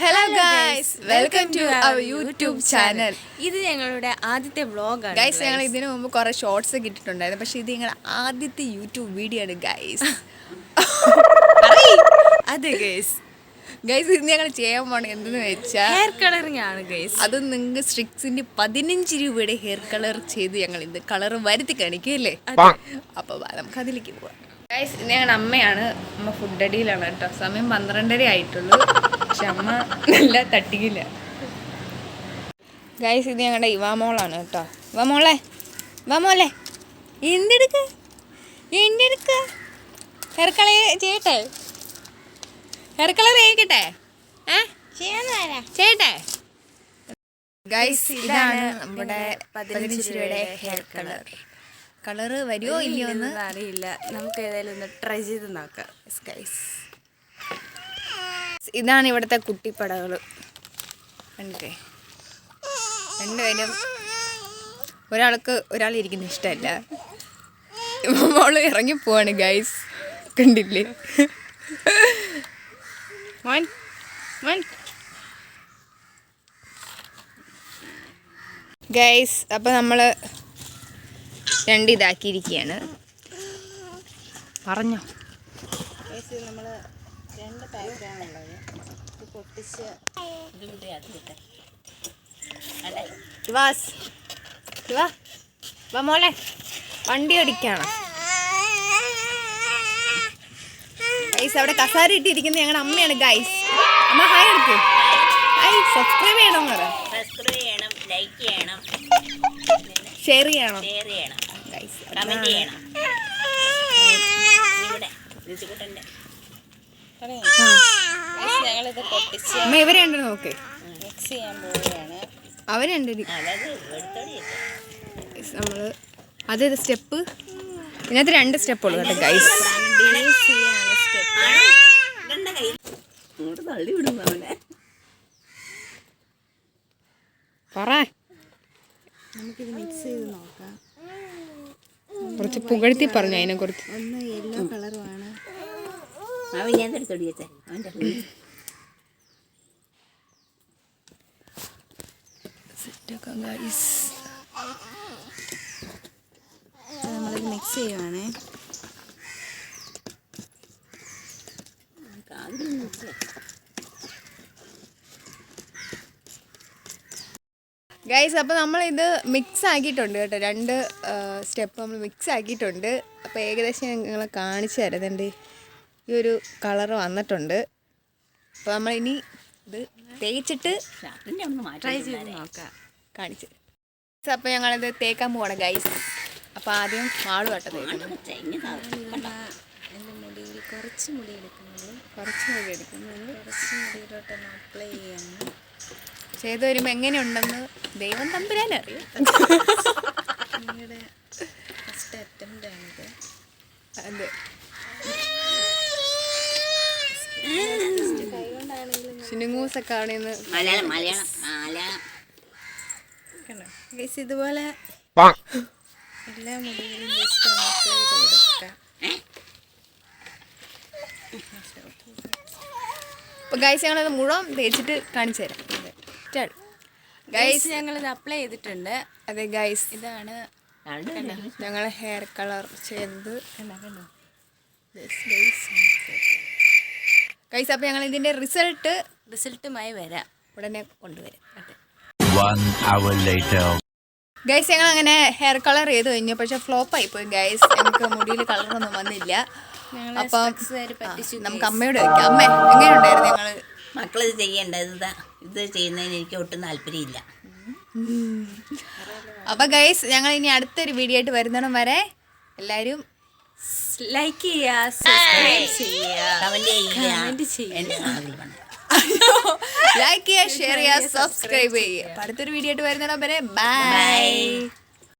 Hello guys welcome to our YouTube channel ഇത് ഞങ്ങളുടെ ആദ്യത്തെ വ്ളോഗാണ് ഗൈസ് ഞങ്ങൾ ഇതിനു മുമ്പ് കുറേ ഷോർട്സ് കിട്ടിയിട്ടുണ്ടായിരുന്നു പക്ഷെ ഇത് ഞങ്ങളുടെ ആദ്യത്തെ യൂട്യൂബ് വീഡിയോ ആണ് ഗൈസ് അതെ ഗൈസ് ഗൈസ് ഇത് ഞങ്ങൾ ചെയ്യാൻ പോണ എന്തെന്ന് വെച്ചാൽ ഹെയർ കളറിംഗ് ആണ് ഗൈസ് അത് നിങ്ങൾക്ക് സ്ട്രിക്സിന്റെ പതിനഞ്ച് രൂപയുടെ ഹെയർ കളർ ചെയ്ത് ഞങ്ങൾ ഇത് കളർ വരുത്തി കാണിക്കുകയല്ലേ അപ്പോൾ അപ്പൊ നമുക്ക് അതിലേക്ക് പോവാം. ഗൈസ് ഇന്ന് ഞങ്ങളുടെ അമ്മയാണ്. അമ്മ ഫുഡ് അടിയിലാണ് കേട്ടോ. സമയം പന്ത്രണ്ടര ആയിട്ടുള്ളൂ. പക്ഷെ അമ്മ നല്ല തട്ടിയില്ല. ഗൈസ് ഇത് ഞങ്ങളുടെ ഇവാമോളാണ് കേട്ടോ. ഇവാമോളെ ഇവാമോളെ എന്തെടുക്ക? എന്തെടുക്ക? ഹെയർ കളർ ചെയ്യട്ടെ? ഹെയർ കളർ ചെയ്യിക്കട്ടെ? ചെയ്യട്ടെ? ഗൈസ് ഇതാണ് നമ്മുടെ പതിനഞ്ച് രൂപയുടെ ഹെയർ കളർ കളറ് വരുമോ ഇല്ലയോ എന്ന്? അറിയില്ല. നമുക്ക് ഏതായാലും ഒന്ന് ട്രൈ ചെയ്ത് നോക്കാം. സ്കൈസ് ഇതാണ് ഇവിടുത്തെ കുട്ടിപ്പടകൾ കണ്ടേ രണ്ടുപേരും ഒരാൾക്ക് ഒരാൾ ഇരിക്കുന്ന ഇഷ്ടമല്ല. മോൾ ഇറങ്ങി പോവാണ് ഗൈസ് കണ്ടില്ലേ? മോൻ മോൻ. ഗൈസ് അപ്പം നമ്മൾ രണ്ട് ഇതാക്കിയിരിക്കുകയാണ് പറഞ്ഞോ നമ്മൾ രണ്ട് പാക്കാണുള്ളത് ഇത് പൊട്ടിച്ച് വാ മോളെ. വണ്ടി ഓടിക്കണം. ഗൈസ് അവിടെ കസാര ഇട്ടിരിക്കുന്ന ഞങ്ങളുടെ അമ്മയാണ് ഗൈസ്. അമ്മ ഹായ് എടുക്കൂ. ഹായ് സബ്സ്ക്രൈബ് ചെയ്യണം പറ. സബ്സ്ക്രൈബ് ചെയ്യണം ലൈക്ക് ചെയ്യണം. ഷെയർ ചെയ്യണം. ഷെയർ ചെയ്യണം. ഗൈസ് കമന്റ് ചെയ്യണം. ഇവിടെ ഋതികുട്ടന്റെ ഞങ്ങളിത് പൊട്ടിച്ച് അമ്മ ഇവരെ ഉണ്ട് നോക്ക്. മിക്സ് ചെയ്യാൻ പോവുകയാണ്. അവരുണ്ട് നമ്മൾ അത് സ്റ്റെപ്പ്. ഇതിനകത്ത് രണ്ട് സ്റ്റെപ്പ് ഉള്ളു കേട്ടോ ഗൈസ് പറ. നമുക്കിത് മിക്സ് ചെയ്ത് നോക്കാം. കുറച്ച് പുകഴ്ത്തി പറഞ്ഞു അതിനെ കുറിച്ച്. ഒന്ന് യെല്ലോ കളറുമാണ് അവൻ ഞാൻ എടുത്തോടി വെച്ചേ അവന്റെ ഗൈസ് നമ്മളിത് മിക്സ് ചെയ്യുവാണേ. ഗൈസ് അപ്പോൾ നമ്മളിത് മിക്സ് ആക്കിയിട്ടുണ്ട് കേട്ടോ. രണ്ട് സ്റ്റെപ്പ് നമ്മൾ മിക്സ് ആക്കിയിട്ടുണ്ട് അപ്പോൾ ഏകദേശം ഞാൻ നിങ്ങളെ കാണിച്ചു തരുന്നുണ്ട് ഈ ഒരു കളർ വന്നിട്ടുണ്ട്. അപ്പോൾ നമ്മൾ ഇനി ഇത് തേച്ചിട്ട് ട്രൈ ചെയ്ത് നോക്കാം. കാണിച്ചു അപ്പോൾ ഞങ്ങളിത് തേക്കാൻ പോകണം ഗൈസ് അപ്പോൾ ആദ്യം മാൾ കേട്ടോ എന്റെ മുടിയിൽ കുറച്ച് മുടി എടുക്കുന്നത് കുറച്ച് മുടി എടുക്കുന്നത് കുറച്ച് മുടിയിലോട്ടൊന്ന് അപ്ലൈ ചെയ്യണം. ചെയ്ത് വരുമ്പോൾ എങ്ങനെയുണ്ടെന്ന് ദൈവം തമ്പുരാൻ അറിയാം നിങ്ങളുടെ ഫസ്റ്റ് അറ്റംപ്റ്റ് ആണിത് അതെ. ചിനുങ്ങൂസൊക്കെ അവിടെ നിന്ന് മലയാളം മലയാളം. മലയാളം ഗൈസ് ഇതുപോലെ എല്ലാ മുടികളും ജസ്റ്റ് ഒന്ന് അപ്ലൈ ചെയ്ത് കൊടുക്കാം അപ്പോൾ ഗൈസ് ഞങ്ങളത് മുഴുവൻ തേച്ചിട്ട് കാണിച്ചു തരാം ഗൈസ് ഞങ്ങൾ ഇത് അപ്ലൈ ചെയ്തിട്ടുണ്ട്. അതെ ഗൈസ് ഇതാണ് ഞങ്ങൾ ഹെയർ കളർ ചെയ്തത്. ഗൈസ് അപ്പോൾ ഞങ്ങൾ ഇതിന്റെ റിസൾട്ട് റിസൾട്ടുമായി വരാം. ഉടനെ കൊണ്ടുവരാം. അതെ. Hour later. ഗൈസ് ഞങ്ങൾ അങ്ങനെ ഹെയർ കളർ ചെയ്ത് കഴിഞ്ഞു. പക്ഷെ ഫ്ലോപ്പ് ആയി പോയി ഗൈസ് എനിക്ക് മുടിയിൽ കളറൊന്നും വന്നില്ല. അപ്പൊ അപ്പം നമുക്ക് അമ്മയോട് ചോദിക്കാം. അമ്മ എങ്ങനെയുണ്ടായിരുന്നു ഞങ്ങൾ മക്കളിത് ചെയ്യേണ്ടത് ഇതാ ചെയ്യുന്നതിന് എനിക്ക് ഒട്ടും താല്പര്യമില്ല. അപ്പോൾ ഗൈസ് ഞങ്ങൾ ഇനി അടുത്തൊരു വീഡിയോ ആയിട്ട് വരുന്നിടം വരെ എല്ലാവരും ലൈക്ക് ചെയ്യുക സബ്സ്ക്രൈബ് ചെയ്യുക കമന്റ് ചെയ്യുക. ലൈക്ക് ചെയ്യുക. ഷെയർ ചെയ്യുക സബ്സ്ക്രൈബ് ചെയ്യുക അടുത്തൊരു വീഡിയോ ആയിട്ട് വരുന്നിടം വരെ ബൈ